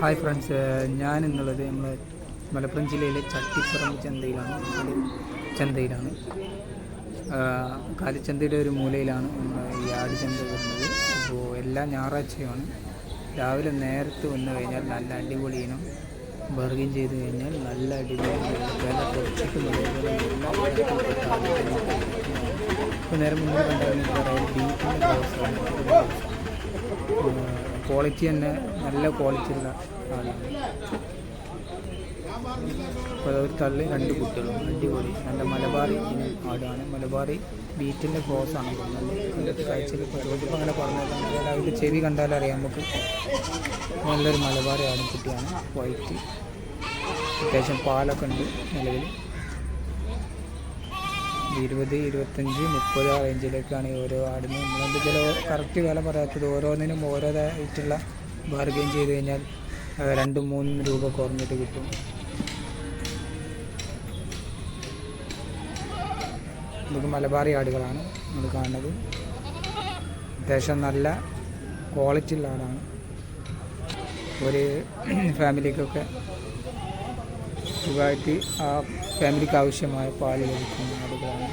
Hi friends. ഞാൻ എന്നുള്ളത് നമ്മളെ മലപ്പുറം ജില്ലയിലെ ചട്ടിപ്പുറം ചന്തയിലാണ്. ചന്തയിലാണ്. കാലിച്ചന്തയുടെ ഒരു മൂലയിലാണ് ഈ ആടി ചന്ത വരുന്നത്. അപ്പോൾ എല്ലാ ഞായറാഴ്ചയുമാണ് രാവിലെ നേരത്തെ വന്നു കഴിഞ്ഞാൽ നല്ല അടിപൊളി ഇനം ബർഗിൻ ചെയ്ത് കഴിഞ്ഞാൽ നല്ല അടിപൊളി ഇപ്പോൾ നേരം മുന്നേ കണ്ടാൽ ബീഫിന്റെ ക്വാളിറ്റി തന്നെ നല്ല ക്വാളിറ്റി ഉള്ള ആണ് അപ്പോൾ ഒരു തള്ളി രണ്ട് കുട്ടികളും. അടിപൊളി. നല്ല മലബാറി ആടാണ്. മലബാറി ബീറ്റിന്റെ ക്രോസാണ് ആണ്. അതിന്റെ കാഴ്ചയിൽ ചോദിച്ചപ്പോൾ അങ്ങനെ പറഞ്ഞതാണ് അതായത് ചെവി ചെവി കണ്ടാലറിയാം നമുക്ക്. നല്ലൊരു മലബാറി ആടും കുട്ടിയാണ്. വൈറ്റ് അത്യാവശ്യം പാലൊക്കെ ഉണ്ട് നിലവിൽ. ഇരുപത് ഇരുപത്തഞ്ച് മുപ്പത് ആ റേഞ്ചിലേക്കാണ് ഓരോ ആടിന് നമ്മളെന്ത് ചില കറക്റ്റ് വില പറയാത്തത് ഓരോന്നിനും ഓരോതായിട്ടുള്ള ബാർഗെയിൻ ചെയ്ത് കഴിഞ്ഞാൽ രണ്ടും മൂന്നും രൂപ കുറഞ്ഞിട്ട് കിട്ടും. നമുക്ക് മലബാറി ആടുകളാണ് നമ്മൾ കാണുന്നത്. അത്യാവശ്യം നല്ല ക്വാളിറ്റി ഉള്ള ആടാണ്. ഒരു ഫാമിലിക്കൊക്കെ സുഖമായിട്ട് ആ ഫാമിലിക്ക് ആവശ്യമായ പാൽ ലഭിക്കുന്ന ആടുകളാണ്